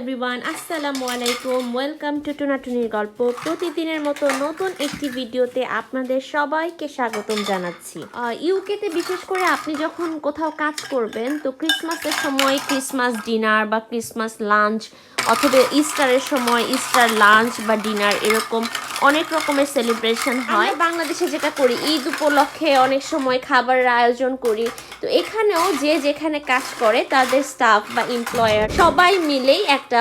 Everyone আসসালামু আলাইকুম। Welcome to টুনাটুনির গল্প। প্রতিদিনের মতো নতুন একটি ভিডিওতে আপনাদের সবাইকে স্বাগতম জানাচ্ছি। ইউকেতে বিশেষ করে আপনি যখন কোথাও কাজ করবেন, তো ক্রিসমাসের সময় ক্রিসমাস ডিনার বা ক্রিসমাস লাঞ্চ অথবা ইস্টারের সময় ইস্টার লাঞ্চ বা ডিনার এরকম অনেক রকমের সেলিব্রেশন হয়। বাংলাদেশে যেটা করি ঈদ উপলক্ষে অনেক সময় খাবারের আয়োজন করি। তো এখানেও যে যেখানে কাজ করে তাদের স্টাফ বা এমপ্লয়ার সবাই মিলেই একটা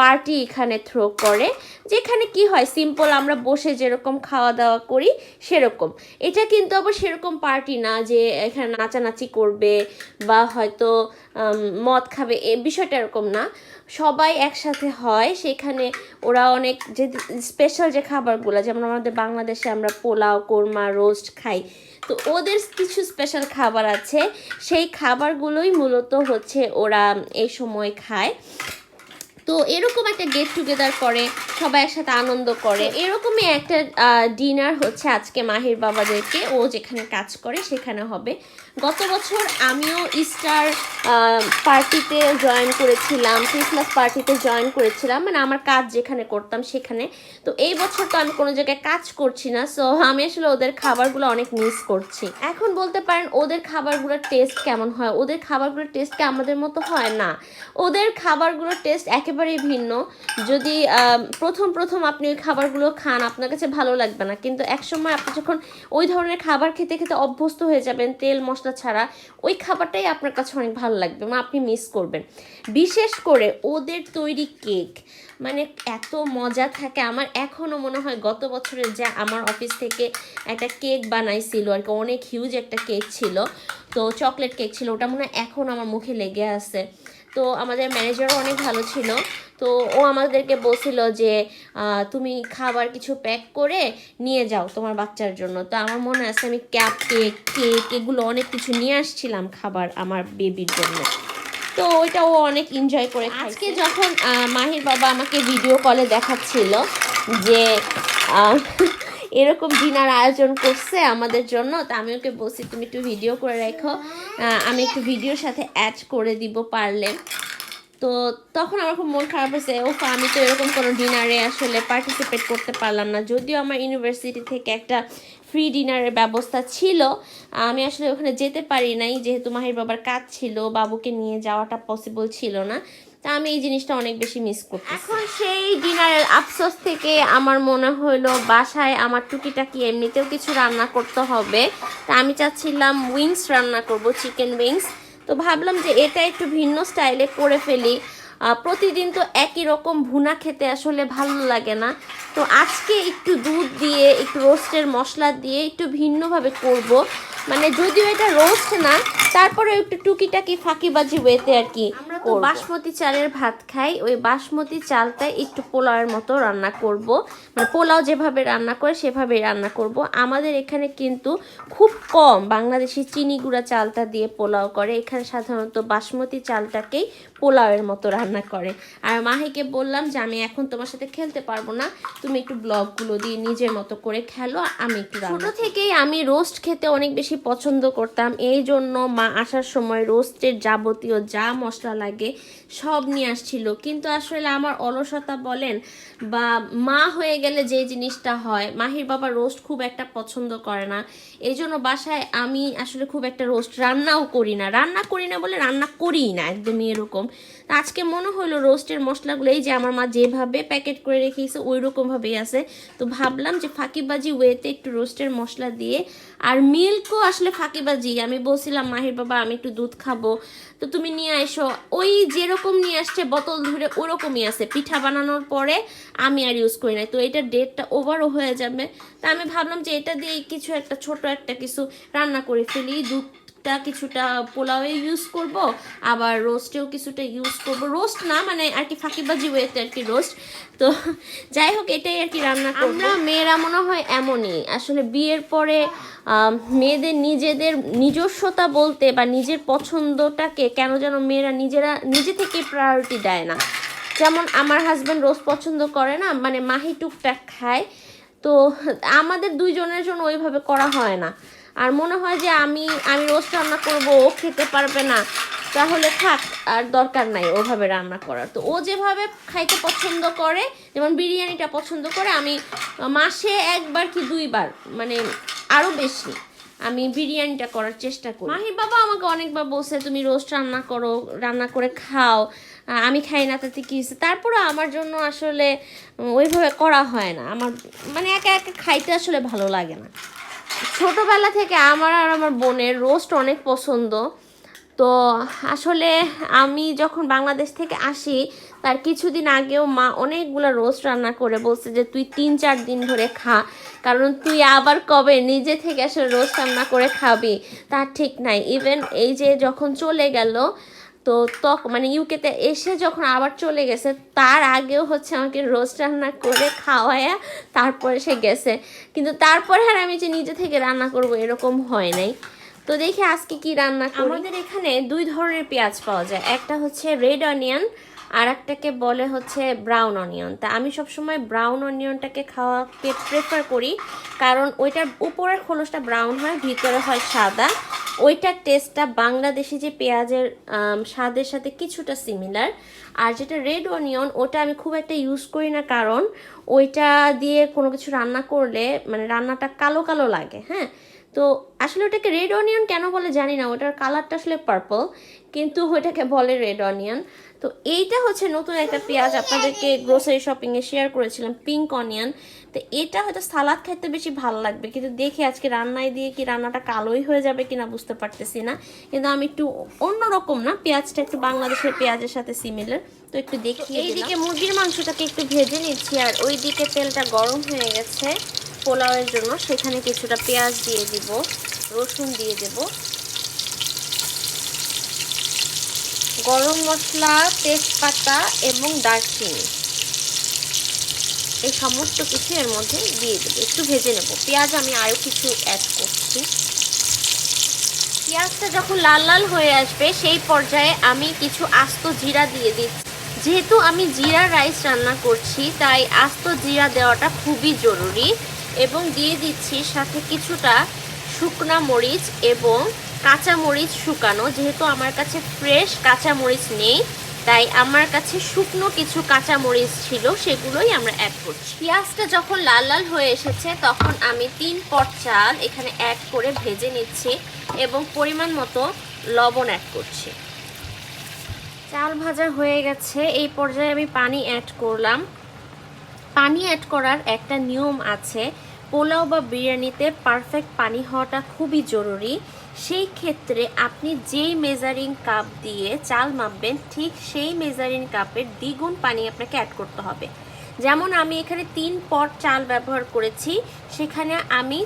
পার্টি এখানে থ্রো করে, যেখানে কি হয় সিম্পল আমরা বসে যেরকম খাওয়া দাওয়া করি, সেরকম। এটা কিন্তু আবার সেরকম পার্টি না যে এখানে নাচানাচি করবে বা হয়তো মদ খাবে, এ বিষয়টা এরকম না। সবাই একসাথে হয়, সেখানে ওরা অনেক যে স্পেশাল যে খাবারগুলো, যেমন আমাদের বাংলাদেশে আমরা পোলাও, কোরমা রোস্ট খাই, তো ওদের কিছু স্পেশাল খাবার আছে। সেই খাবারগুলোই মূলত হচ্ছে ওরা এই সময় খায়। তো এরকম একটা গেট টুগেদার করে সবাই একসাথে আনন্দ করে। এরকমই একটা ডিনার হচ্ছে আজকে মাহির বাবাদেরকে। ও যেখানে কাজ করে সেখানে হবে। গত বছর আমিও ইস্টার পার্টিতে জয়েন করেছিলাম ক্রিসমাস পার্টিতে জয়েন করেছিলাম। মানে আমার কাজ যেখানে করতাম সেখানে। তো এই বছর তো আমি কোনো জায়গায় কাজ করছি না সো আমি আসলে ওদের খাবারগুলো অনেক মিস করছি। এখন বলতে পারেন, ওদের খাবারগুলোর টেস্ট কেমন হয়? ওদের খাবারগুলোর টেস্ট কি আমাদের মতো হয়? না। ওদের খাবারগুলোর টেস্ট একেবারেই ভিন্ন। যদি প্রথম প্রথম আপনি ওই খাবারগুলো খান, আপনার কাছে ভালো লাগবে না। কিন্তু একসময় আপনি যখন ওই ধরনের খাবার খেতে খেতে অভ্যস্ত হয়ে যাবেন, তেল, মশলা ছাড়া ওই খাবারটাই আপনার কাছে অনেক ভালো লাগবে মানে আপনি মিস করবেন। বিশেষ করে ওদের তৈরি কেক মানে এত মজা থাকে। আমার এখনও মনে হয় গত বছরে যে আমার অফিস থেকে একটা কেক বানাইছিল আর কি, অনেক হিউজ একটা কেক ছিল। তো চকলেট কেক ছিল, ওটা মনে হয় এখন আমার মুখে লেগে আছে। তো আমাদের ম্যানেজারও অনেক ভালো ছিল। তো ও আমাদেরকে বলছিল যে তুমি খাবার কিছু প্যাক করে নিয়ে যাও তোমার বাচ্চার জন্য। তো আমার মনে আছে আমি ক্যাপ কেক কেক এগুলো অনেক কিছু নিয়ে আসছিলাম খাবার আমার বেবির জন্য। তো ওইটা ও অনেক এনজয় করে আজকে যখন মাহির বাবা আমাকে ভিডিও কলে দেখাচ্ছিল যে এরকম ডিনার আয়োজন করছে আমাদের জন্য, তো আমি ওকে বলছি, তুমি একটু ভিডিও করে রাখো। আমি একটু ভিডিওর সাথে অ্যাড করে দিব পারলে। তো তখন আমার খুব মন খারাপ হয়েছে ও আমি তো এরকম কোনো ডিনারে আসলে পার্টিসিপেট করতে পারলাম না। যদিও আমার ইউনিভার্সিটি থেকে একটা ফ্রি ডিনারের ব্যবস্থা ছিল, আমি আসলে ওখানে যেতে পারি নাই, যেহেতু মাহির বাবার কাজ ছিল, বাবুকে নিয়ে যাওয়াটা পসিবল ছিল না। তা আমি এই জিনিসটা অনেক বেশি মিস করি এখন সেই ডিনারের আফসোস থেকে আমার মনে হলো বাসায় আমার টুকিটাকি এমনিতেও কিছু রান্না করতে হবে। তা আমি চাচ্ছিলাম উইংস রান্না করব চিকেন উইংস তো ভাবলাম যে এটা একটু ভিন্ন স্টাইলে করে ফেলি। প্রতিদিন তো একই রকম ভুনা খেতে আসলে ভালো লাগে না। তো আজকে একটু দুধ দিয়ে একটু রোস্টের মশলা দিয়ে একটু ভিন্নভাবে করব। মানে যদিও এটা রোস্ট না তারপরে একটু টুকিটাকি ফাঁকিবাজি ওয়েতে আর কি আমরা তো বাসমতি চালের ভাত খাই ওই বাসমতি চালটাই একটু পোলাওয়ের মতো রান্না করব। মানে পোলাও যেভাবে রান্না করে সেভাবেই রান্না করব। আমাদের এখানে কিন্তু খুব কম বাংলাদেশি চিনি গুঁড়া চালটা দিয়ে পোলাও করে। এখানে সাধারণত বাসমতি চালটাকেই পোলাওয়ের মতো রান্না করে। আর মাহিকে বললাম যে আমি এখন তোমার সাথে খেলতে পারব না। তুমি একটু ব্লগগুলো দিয়ে নিজের মতো করে খেলো আমি একটু ছোট থেকেই আমি রোস্ট খেতে অনেক বেশি পছন্দ করতাম। এই জন্য মা আসার সময় রোস্টের যাবতীয় যা মশলা লাগে সব নিয়ে আসছিল। কিন্তু আসলে আমার অলসতা বলেন বা মা হয়ে গেলে যে জিনিসটা হয় মাহির বাবা রোস্ট খুব একটা পছন্দ করে না। এই জন্য বাসায় আমি আসলে খুব একটা রোস্ট রান্নাও করি না। রান্না করি না বলে রান্না করি না একদমই এরকম। আজকে মনে হলো রোস্টের মশলাগুলো এই যে আমার মা যেভাবে প্যাকেট করে রেখেছে ওই রকমভাবেই আছে। তো ভাবলাম যে ফাঁকিবাজি ওয়েতে একটু রোস্টের মশলা দিয়ে। আর মিল্কও আসলে ফাঁকিবাজি। আমি বলছিলাম, মাহির বাবা, আমি একটু দুধ খাব। তো তুমি নিয়ে এসো। ওই যেরকম নিয়ে আসছে, বোতল ধরে ওরকমই আছে। পিঠা বানানোর পরে আমি আর ইউজ করি না তো এটা ডেটটা ওভারও হয়ে যাবে। তা আমি ভাবলাম যে এটা দিয়ে কিছু একটা, ছোট একটা কিছু রান্না করে ফেলি। দুধটা কিছুটা পোলাওয়ে ইউজ করব, আবার রোস্টেও কিছুটা ইউজ করব। রোস্ট না মানে আর কি ফাঁকিবাজি ওয়েতে আর কি রোস্ট তো যাই হোক, এটাই আর কি রান্না আমরা মেয়েরা মনে হয় এমনই। আসলে বিয়ের পরে মেয়েদের নিজেদের নিজস্বতা বলতে বা নিজের পছন্দটাকে কেন যেন মেয়েরা নিজেরা, নিজে থেকে প্রায়োরিটি দেয় না। যেমন আমার হাজব্যান্ড রোজ পছন্দ করে না মানে মাহি টুকটাক খায়। তো আমাদের দুইজনের জন্য ওইভাবে করা হয় না। আর মনে হয় যে আমি আমি রোজ রান্না করব, ও খেতে পারবে না। তাহলে থাক, আর দরকার নাই ওভাবে রান্না করার। তো ও যেভাবে খাইতে পছন্দ করে, যেমন বিরিয়ানিটা পছন্দ করে, আমি মাসে একবার কি দুইবার মানে আরও বেশি আমি বিরিয়ানিটা করার চেষ্টা করি। মাহির বাবা আমাকে অনেকবার বলছে, তুমি রোস্ট রান্না করো, রান্না করে খাও। আমি খাই না, তাতে কি হয়েছে? তারপরে আমার জন্য আসলে ওইভাবে করা হয় না। আমার মানে একা একা খাইতে আসলে ভালো লাগে না। ছোটবেলা থেকে আমার আর আমার বোনের রোস্ট অনেক পছন্দ। তো আসলে আমি যখন বাংলাদেশ থেকে আসি, তার কিছুদিন আগেও মা অনেকগুলো রোস্ট রান্না করে বলছে যে, তুই তিন চার দিন ধরে খা, কারণ তুই আবার কবে নিজে থেকে আসলে রোস্ট রান্না করে খাবি? তার ঠিক নাই। ইভেন এই যে যখন চলে গেল তো তখন মানে ইউকেতে এসে যখন আবার চলে গেছে, তার আগেও হচ্ছে আমাকে রোস্ট রান্না করে খাওয়ায়া তারপরে সে গেছে। কিন্তু তারপরে আর আমি যে নিজে থেকে রান্না করব এরকম হয় নাই। তো দেখি আজকে কি রান্না আমাদের এখানে দুই ধরনের পেঁয়াজ পাওয়া যায়। একটা হচ্ছে রেড অনিয়ন আর একটাকে বলে হচ্ছে ব্রাউন অনিয়ন তা আমি সবসময় ব্রাউন অনিয়নটাকে খাওয়াকে প্রেফার করি, কারণ ওইটার উপরের খোলসটা ব্রাউন হয়, ভিতরে হয় সাদা। ওইটার টেস্টটা বাংলাদেশি যে পেঁয়াজের স্বাদের সাথে কিছুটা সিমিলার আর যেটা রেড অনিয়ন ওটা আমি খুব একটা ইউজ করি না কারণ ওইটা দিয়ে কোনো কিছু রান্না করলে মানে রান্নাটা কালো কালো লাগে হ্যাঁ? তো আসলে ওটাকে রেড অনিয়ন কেন বলে জানি না, ওটার কালারটা আসলে পার্পল কিন্তু ওইটাকে বলে রেড অনিয়ন তো এইটা হচ্ছে নতুন একটা পেঁয়াজ, আপনাদেরকে গ্রোসারি শপিংয়ে শেয়ার করেছিলাম পিঙ্ক অনিয়ন তো এটা হয়তো সালাদ খেতে বেশি ভালো লাগবে, কিন্তু দেখি আজকে রান্নায় দিয়ে কি রান্নাটা কালোই হয়ে যাবে কিনা বুঝতে পারতেছি না। কিন্তু আমি একটু অন্যরকম না, পেঁয়াজটা একটু বাংলাদেশের পেঁয়াজের সাথে সিমিলার তো একটু দেখি এইদিকে মুরগির মাংসটাকে একটু ভেজে নিচ্ছি, আর ওই ওইদিকে তেলটা গরম হয়ে গেছে পোলাওয়ের জন্য। সেখানে কিছুটা পেঁয়াজ দিয়ে দিব, রসুন দিয়ে দেব। গরম মশলা, তেজপাতা এবং দারচিনি। এই সমস্ত কিছু এর মধ্যে দিয়ে দেবো। একটু ভেজে নেব। পেঁয়াজ আমি আরও কিছু অ্যাড করছি। পেঁয়াজটা যখন লাল লাল হয়ে আসবে, সেই পর্যায়ে আমি কিছু আস্ত জিরা দিয়ে দিচ্ছি যেহেতু আমি জিরা রাইস রান্না করছি, তাই আস্ত জিরা দেওয়াটা খুবই জরুরি এবং দিয়ে দিচ্ছি সাথে কিছুটা শুকনা মরিচ এবং কাঁচা মরিচ শুকানো। যেহেতু আমার কাছে ফ্রেশ কাঁচা মরিচ নেই তাই আমার কাছে শুকনো কিছু কাঁচা মরিচ ছিল, সেগুলোই আমরা অ্যাড করছি। পেঁয়াজটা যখন লাল লাল হয়ে এসেছে, তখন আমি তিন পট চাল এখানে অ্যাড করে ভেজে নিচ্ছি এবং পরিমাণ মতো লবণ অ্যাড করছি। চাল ভাজা হয়ে গেছে, এই পর্যায়ে আমি পানি অ্যাড করলাম। পানি অ্যাড করার একটা নিয়ম আছে, পোলাও বা বিরিয়ানিতে পারফেক্ট পানি হওয়াটা খুবই জরুরি। সেই ক্ষেত্রে আপনি যেই মেজারিং কাপ দিয়ে চাল মাপবেন, ঠিক সেই মেজারিং কাপের দ্বিগুণ পানি আপনাকে অ্যাড করতে হবে। যেমন আমি এখানে তিন পট চাল ব্যবহার করেছি, সেখানে আমি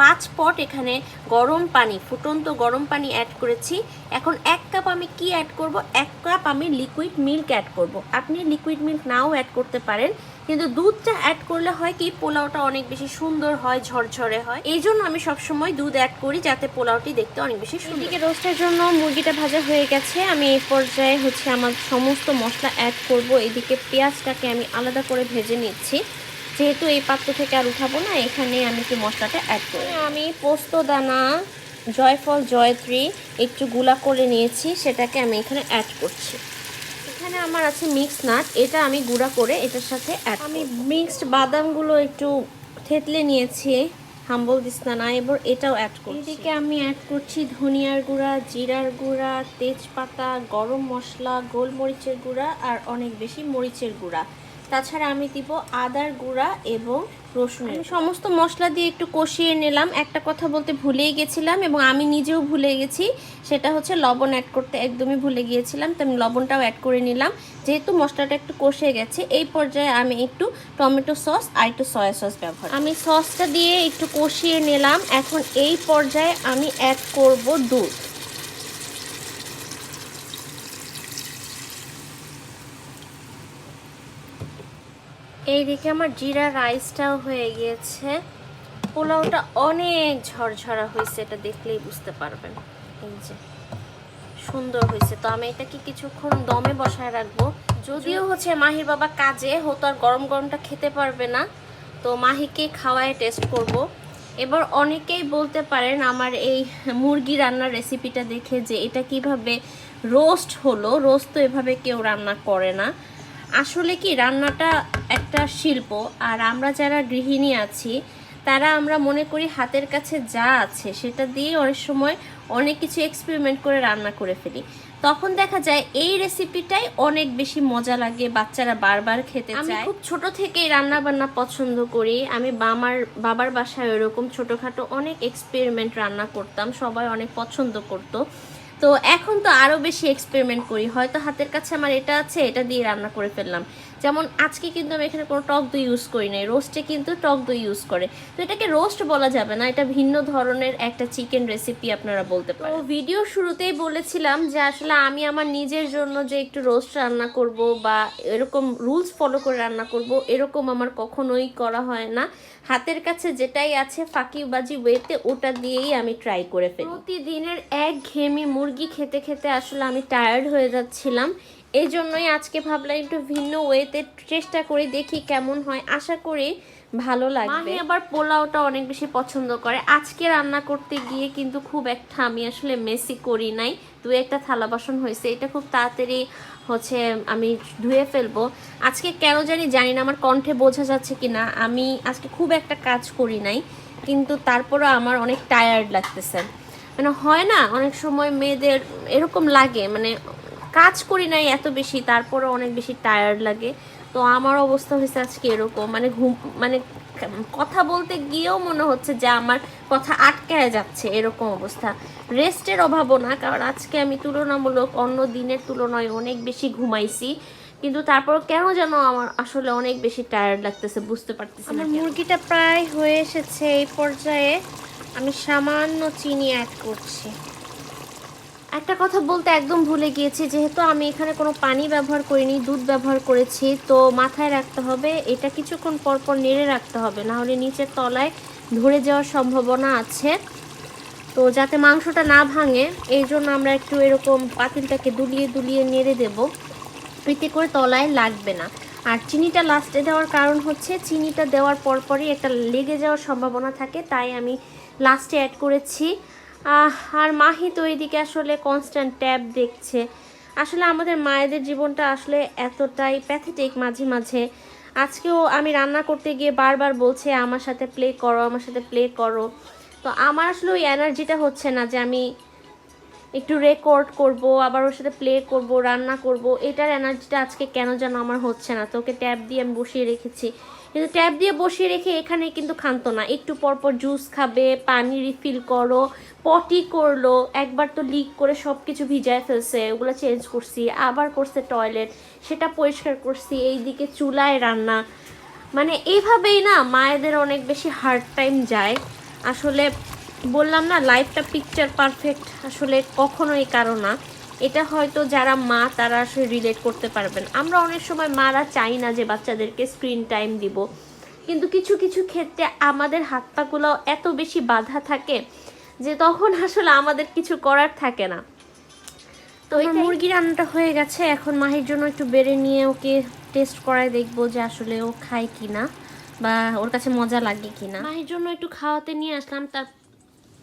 পাঁচ পট এখানে গরম পানি, ফুটন্ত গরম পানি অ্যাড করেছি। এখন এক কাপ আমি কি অ্যাড করব? এক কাপ আমি লিকুইড মিল্ক অ্যাড করব। আপনি লিকুইড মিল্ক নাও অ্যাড করতে পারেন। কিন্তু দুধটা অ্যাড করলে হয় কি, পোলাওটা অনেক বেশি সুন্দর হয়, ঝরঝরে হয়। এই জন্য আমি সবসময় দুধ অ্যাড করি যাতে পোলাওটি দেখতে অনেক বেশি সুন্দর। এদিকে রোস্টের জন্য মুরগিটা ভাজা হয়ে গেছে। আমি এই পর্যায়ে হচ্ছে আমার সমস্ত মশলা অ্যাড করব। এদিকে পেঁয়াজটাকে আমি আলাদা করে ভেজে নিচ্ছি। যেহেতু এই পাত্র থেকে আর উঠাবো না, এখানে আমি একটু মশলাটা অ্যাড করি আমি পোস্ত দানা, জয়ফল, জয়ত্রী একটু গুলা করে নিয়েছি। সেটাকে আমি এখানে অ্যাড করছি। এখানে আমার আছে মিক্স নাট এটা আমি গুঁড়া করে এটার সাথে আমি মিক্সড বাদামগুলো একটু থেতলে নিয়েছি হাম্বল দিস্তানা এবার এটাও অ্যাড করছি। এদিকে আমি অ্যাড করছি ধনিয়ার গুঁড়া জিরার গুঁড়া তেজপাতা গরম মশলা গোলমরিচের গুঁড়া আর অনেক বেশি মরিচের গুঁড়া। তাছাড়া আমি দিব আদার গুঁড়া এবং রসুন সমস্ত মশলা দিয়ে একটু কষিয়ে নিলাম। একটা কথা বলতে ভুলেই গেছিলাম এবং আমি নিজেও ভুলে গেছি। সেটা হচ্ছে লবণ অ্যাড করতে একদমই ভুলে গিয়েছিলাম, তো আমি লবণটাও অ্যাড করে নিলাম। যেহেতু মশলাটা একটু কষে গেছে, এই পর্যায়ে আমি একটু টমেটো সস আর একটু সয়া সস ব্যবহার আমি সসটা দিয়ে একটু কষিয়ে নিলাম। এখন এই পর্যায়ে আমি অ্যাড করব দুধ। এইদিকে আমার জিরা রাইসটাও হয়ে গিয়েছে। পোলাওটা অনেক ঝরঝরা হয়েছে, এটা দেখলেই বুঝতে পারবেন। এই যে, সুন্দর হয়েছে। তো আমি এটাকে কিছুক্ষণ দমে বসায় রাখব। যদিও হচ্ছে মাহির বাবা কাজে হতো আর গরম গরমটা খেতে পারবে না। তো মাহিকে খাওয়ায় টেস্ট করব। এবার অনেকেই বলতে পারেন আমার এই মুরগি রান্নার রেসিপিটা দেখে যে এটা কীভাবে রোস্ট হলো। রোস্ট তো এভাবে কেউ রান্না করে না। আসলে কি রান্নাটা একটা শিল্প আর আমরা যারা গৃহিণী আছি তারা আমরা মনে করি হাতের কাছে যা আছে সেটা দিয়ে অনেক সময় অনেক কিছু এক্সপেরিমেন্ট করে রান্না করে ফেলি। তখন দেখা যায় এই রেসিপিটাই অনেক বেশি মজা লাগে বাচ্চারা বারবার খেতে চায়। আমি খুব ছোট থেকেই রান্না বান্না পছন্দ করি। আমি বাবার বাবার বাসায় ওরকম ছোটোখাটো অনেক এক্সপেরিমেন্ট রান্না করতাম সবাই অনেক পছন্দ করতো। তো এখন তো আরও বেশি এক্সপেরিমেন্ট করি। হয়তো হাতের কাছে আমার এটা আছে, এটা দিয়ে রান্না করে ফেললাম। যেমন আজকে কিন্তু আমি এখানে কোনো টক দই ইউজ করি নাই রোস্টে কিন্তু টক দই ইউজ করে। তো এটাকে রোস্ট বলা যাবে না এটা ভিন্ন ধরনের একটা চিকেন রেসিপি আপনারা বলতে পারেন। ভিডিও শুরুতেই বলেছিলাম যে আসলে আমি আমার নিজের জন্য যে একটু রোস্ট রান্না করব বা এরকম রুলস ফলো করে রান্না করব এরকম আমার কখনোই করা হয় না। হাতের কাছে যেটাই আছে ফাঁকিবাজি ওয়েতে ওটা দিয়েই আমি ট্রাই করে ফেলি। প্রতিদিনের এক ঘেমি মুরগি খেতে খেতে আসলে আমি টায়ার্ড হয়ে যাচ্ছিলাম। এই জন্যই আজকে ভাবলাম একটু ভিন্ন ওয়েতে চেষ্টা করে দেখি কেমন হয়। আশা করি ভালো লাগবে। আবার পোলাওটা অনেক বেশি পছন্দ করে। আজকে রান্না করতে গিয়ে কিন্তু খুব একটা আমি আসলে মেসি করি নাই। দু একটা থালা বাসন হয়েছে। এটা খুব তাড়াতাড়ি হচ্ছে আমি ধুয়ে ফেলব। আজকে কেন জানি জানি না, আমার কণ্ঠে বোঝা যাচ্ছে কি না আমি আজকে খুব একটা কাজ করি নাই, কিন্তু তারপরও আমার অনেক টায়ার্ড লাগতেছে। মানে হয় না, অনেক সময় মেয়েদের এরকম লাগে মানে কাজ করি নাই এত বেশি তারপরে অনেক বেশি টায়ার্ড লাগে। তো আমার অবস্থা হয়েছে আজকে এরকম মানে ঘুম মানে কথা বলতে গিয়েও মনে হচ্ছে যে আমার কথা আটকায় যাচ্ছে এরকম অবস্থা। রেস্টের অভাবও না কারণ আজকে আমি তুলনামূলক অন্য দিনের তুলনায় অনেক বেশি ঘুমাইছি কিন্তু তারপর কেন যেন আমার আসলে অনেক বেশি টায়ার্ড লাগতেছে বুঝতে পারতেছি আমার মুরগিটা প্রায় হয়ে এসেছে এই পর্যায়ে আমি সামান্য চিনি অ্যাড করছি। একটা কথা বলতে একদম ভুলে গিয়েছি, যেহেতু আমি এখানে কোনো পানি ব্যবহার করিনি, দুধ ব্যবহার করেছি, তো মাথায় রাখতে হবে, এটা কিছুক্ষণ পর পর নেড়ে রাখতে হবে, না হলে নিচের তলায় ধরে যাওয়ার সম্ভাবনা আছে। তো যাতে মাংসটা না ভাঙে, এই জন্য আমরা একটু এরকম পাতিলটাকে দুলিয়ে দুলিয়ে নেড়ে দেব। এতে করে তলায় লাগবে না। আর চিনিটা লাস্টে দেওয়ার কারণ হচ্ছে, চিনিটা দেওয়ার পরপরই একটা লেগে যাওয়ার সম্ভাবনা থাকে, তাই আমি লাস্টে অ্যাড করেছি। আর মাহি তো এদিকে আসলে কনস্ট্যান্ট ট্যাব দেখছে। আসলে আমাদের মায়েদের জীবনটা আসলে এতটাই প্যাথেটিক মাঝে মাঝে। আজকেও আমি রান্না করতে গিয়ে বারবার বলছে, আমার সাথে প্লে করো, আমার সাথে প্লে করো। তো আমার আসলে ওই এনার্জিটা হচ্ছে না যে আমি একটু রেকর্ড করব, আবার ওর সাথে প্লে করব, রান্না করব। এটার এনার্জিটা আজকে কেন যেন আমার হচ্ছে না। তোকে ট্যাব দিয়ে আমি বসিয়ে রেখেছি। কিন্তু ট্যাব দিয়ে বসিয়ে রেখে এখানে কিন্তু খান্ত না। একটু পরপর জুস খাবে, পানি রিফিল করো পটি করল, একবার তো লিক করে সব কিছু ভিজায় ফেলছে, ওগুলো চেঞ্জ করছি, আবার করছে টয়লেট সেটা পরিষ্কার করছি, এইদিকে চুলায় রান্না। মানে এইভাবেই না মায়েদের অনেক বেশি হার্ড টাইম যায়। আসলে বললাম না লাইফটা পিকচার পারফেক্ট আসলে কখনোই কারও না। এটা হয়তো যারা মা তারা আসলে রিলেট করতে পারবেন। আমরা অনেক সময় মারা চাই না যে বাচ্চাদেরকে স্ক্রিন টাইম দিব। কিন্তু কিছু কিছু ক্ষেত্রে আমাদের হাত পাগুলো এত বেশি বাধা থাকে যে তখন আসলে আমাদের কিছু করার থাকে না। তো এই মুরগি রান্নাটা হয়ে গেছে। এখন মাহির জন্য একটু বেড়ে নিয়ে ওকে টেস্ট করায় দেখব যে আসলে ও খায় কিনা বা ওর কাছে মজা লাগে কিনা। মাহির জন্য একটু খাওয়াতে নিয়ে আসলাম। তার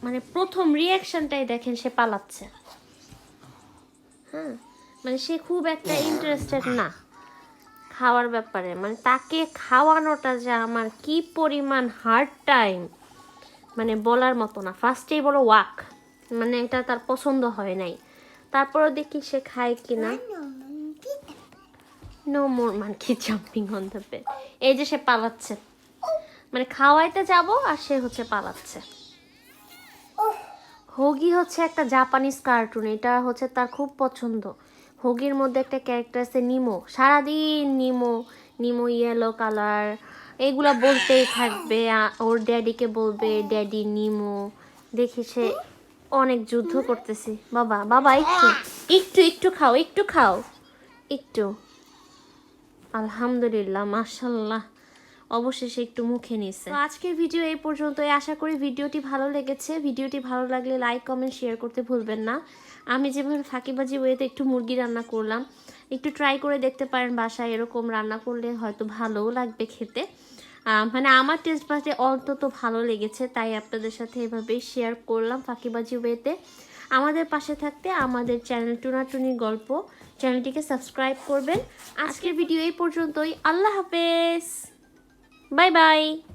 মানে প্রথম রিয়াকশনটাই দেখেন সে পালাচ্ছে। হ্যাঁ মানে সে খুব একটা ইন্টারেস্টেড না খাওয়ার ব্যাপারে। মানে তাকে খাওয়ানোটা যে আমার কি পরিমাণ হার্ড টাইম মানে বলার মতো না। ফার্স্টেই বলো ওয়াক মানে এটা তার পছন্দ হয় নাই। তারপরে দেখি সে খায় কি না no more monkey jumping on the bed এই যে সে পালাচ্ছে। মানে খাওয়াইতে যাব আর সে হচ্ছে পালাচ্ছে। হোগি হচ্ছে একটা জাপানিজ কার্টুন এটা হচ্ছে তার খুব পছন্দ। হোগির মধ্যে একটা ক্যারেক্টার আছে নিমো। সারাদিন নিমো নিমো ইয়েলো কালার এগুলা বলতেই থাকবে ওর ড্যাডিকে বলবে ড্যাডি নিমো। দেখি সে অনেক যুদ্ধ করতেছি। বাবা বাবা, একটু একটু একটু খাও একটু খাও। একটু। আলহামদুলিল্লাহ, মাশাল্লাহ। অবশেষে একটু মুখে নিছে। তো আজকের ভিডিও এই পর্যন্তই। আশা করি ভিডিওটি ভালো লেগেছে। ভিডিওটি ভালো লাগলে লাইক, কমেন্ট, শেয়ার করতে ভুলবেন না। আমি যেভাবে ফাঁকিবাজি ওয়েতে একটু মুরগি রান্না করলাম, একটু ট্রাই করে দেখতে পারেন বাসায় এরকম রান্না করলে হয়তো ভালোও লাগবে খেতে। মানে আমার টেস্ট বাসে অন্তত ভালো লেগেছে, তাই আপনাদের সাথে এভাবেই শেয়ার করলাম ফাঁকিবাজি ওয়েতে। আমাদের পাশে থাকতে আমাদের চ্যানেল টুনাটুনি গল্প। চ্যানেলটিকে সাবস্ক্রাইব করবেন। আজকের ভিডিও এই পর্যন্তই। আল্লাহ হাফেজ! Bye bye.